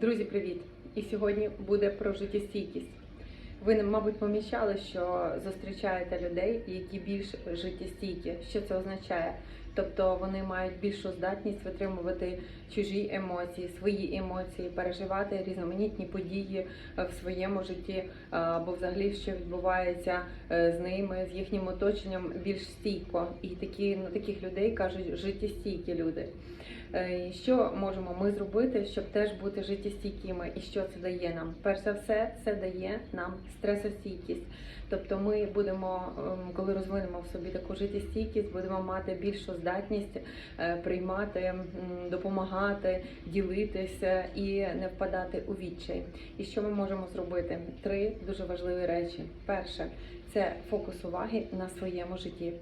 Друзі, привіт! І сьогодні буде про життєстійкість. Ви, мабуть, помічали, що зустрічаєте людей, які більш життєстійкі. Що це означає? Тобто вони мають більшу здатність витримувати чужі емоції, свої емоції, переживати різноманітні події е, в своєму житті, е, або взагалі що відбувається е, з ними, з їхнім оточенням більш стійко. І такі на таких людей кажуть життєстійкі люди. Е, Що можемо ми зробити, щоб теж бути життєстійкими, і що це дає нам? Перш за все, це дає нам стресостійкість. Тобто, ми будемо, ем, коли розвинемо в собі таку життєстійкість, будемо мати більшу здатність е, приймати, допомагати, ділитися і не впадати у відчай. І що ми можемо зробити? Три дуже важливі речі. Перше це фокус уваги на своєму житті.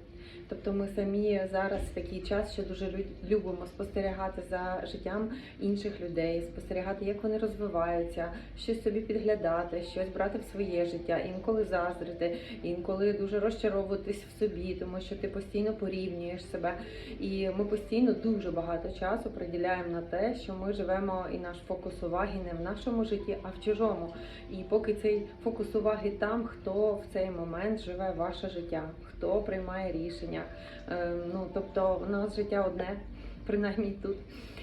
Тобто ми самі зараз в такий час, що дуже любимо спостерігати за життям інших людей, спостерігати, як вони розвиваються, щось собі підглядати, щось брати в своє життя, інколи заздрити, інколи дуже розчаровуватись в собі, тому що ти постійно порівнюєш себе. І ми постійно дуже багато часу приділяємо на те, що ми живемо і наш фокус уваги не в нашому житті, а в чужому. І поки цей фокус уваги там, хто в цей момент живе ваше життя, хто приймає рішення. Е, Ну тобто, у нас життя одне, принаймні тут.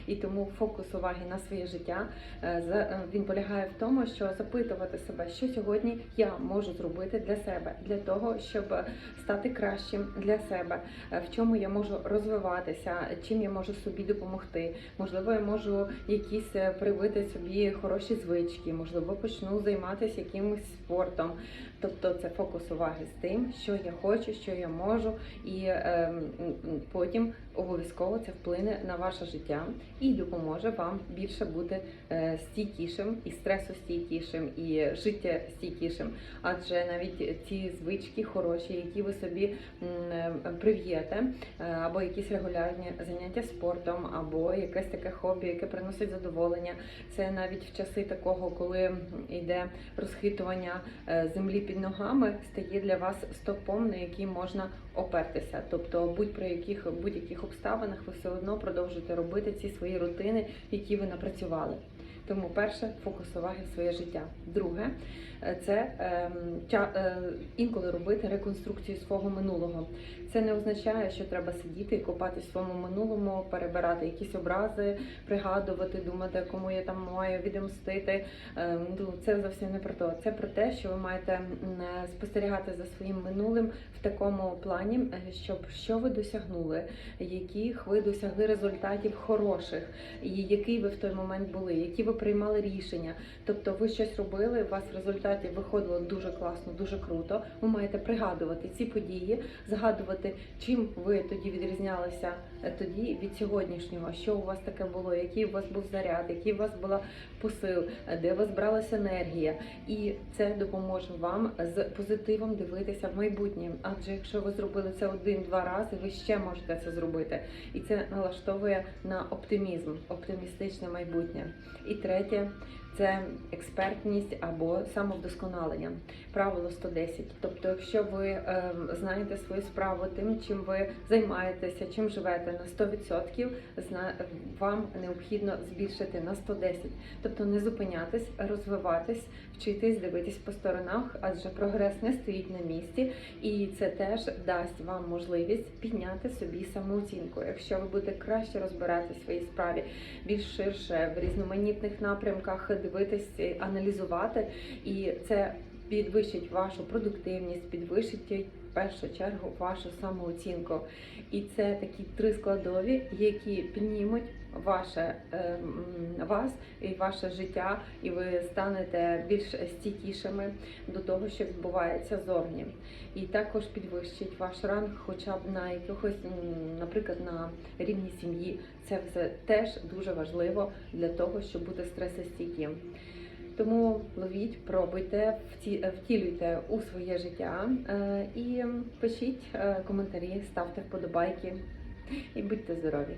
І тому фокус уваги на своє життя е, е, він полягає в тому, що запитувати себе, що сьогодні я можу зробити для себе, для того, щоб стати кращим для себе, е, в чому я можу розвиватися, чим я можу собі допомогти. Можливо, я можу якісь привити собі хороші звички, можливо, почну займатися якимось спортом. Тобто це фокус уваги з тим, що я хочу, що я можу, і е, потім обов'язково це вплине на ваше життя і допоможе вам більше бути е, стійкішим і стресостійкішим, і життєстійкішим. Адже навіть ці звички хороші, які ви собі е, прив'єте, е, або якісь регулярні заняття спортом, або якесь таке хобі, яке приносить задоволення. Це навіть в часи такого, коли йде розхитування землі під ногами, стає для вас стопом, на який можна опертися. Тобто, будь при яких будь-яких обставинах ви все одно продовжуєте робити ці свої рутини, які ви напрацювали. Тому перше фокус уваги в своє життя. Друге е, це ем, е, інколи робити реконструкцію свого минулого. Це не означає, що треба сидіти і копатись в своєму минулому, перебирати якісь образи, пригадувати, думати, кому я там маю відомстити. Ем, Ну, це зовсім не про те. Це про те, що ви маєте е, спостерігати за своїм минулим в такому плані, щоб що ви досягнули, яких ви досягли результатів хороших, і який ви в той момент були, які ви приймали рішення. Тобто ви щось робили, у вас в результаті виходило дуже класно, дуже круто. Ви маєте пригадувати ці події, згадувати, чим ви тоді відрізнялися е, тоді від сьогоднішнього, що у вас таке було, який у вас був заряд, який у вас була посил, е, де у вас бралася енергія. І це допоможе вам з позитивом дивитися в майбутнє. Адже якщо ви зробили це один-два рази, ви ще можете це зробити. І це налаштовує на оптимізм, оптимістичне майбутнє. І третє це експертність або самовдосконалення. Правило 110. Тобто, якщо ви е, знаєте свою справу тим, чим ви займаєтеся, чим живете на 100%, зна- вам необхідно збільшити на 110. Тобто не зупинятись, розвиватись, вчитись, дивитись по сторонах, адже прогрес не стоїть на місці, і це теж дасть вам можливість підняти собі самооцінку. Якщо ви будете краще розбиратися в своїй справі, більш ширше в різноманітних напрямках дивитись, аналізувати, і це підвищить вашу продуктивність, підвищить першу чергу вашу самооцінку. І це такі три складові, які піднімуть ваше е, вас і ваше життя, і ви станете більш стійкішими до того, що відбувається зовні. І також підвищить ваш ранг, хоча б на якихось, наприклад, на рівні сім'ї. Це все теж дуже важливо для того, щоб бути стресостійким. Тому ловіть, пробуйте, вті- втілюйте у своє життя е, і пишіть е, коментарі, ставте вподобайки і будьте здорові!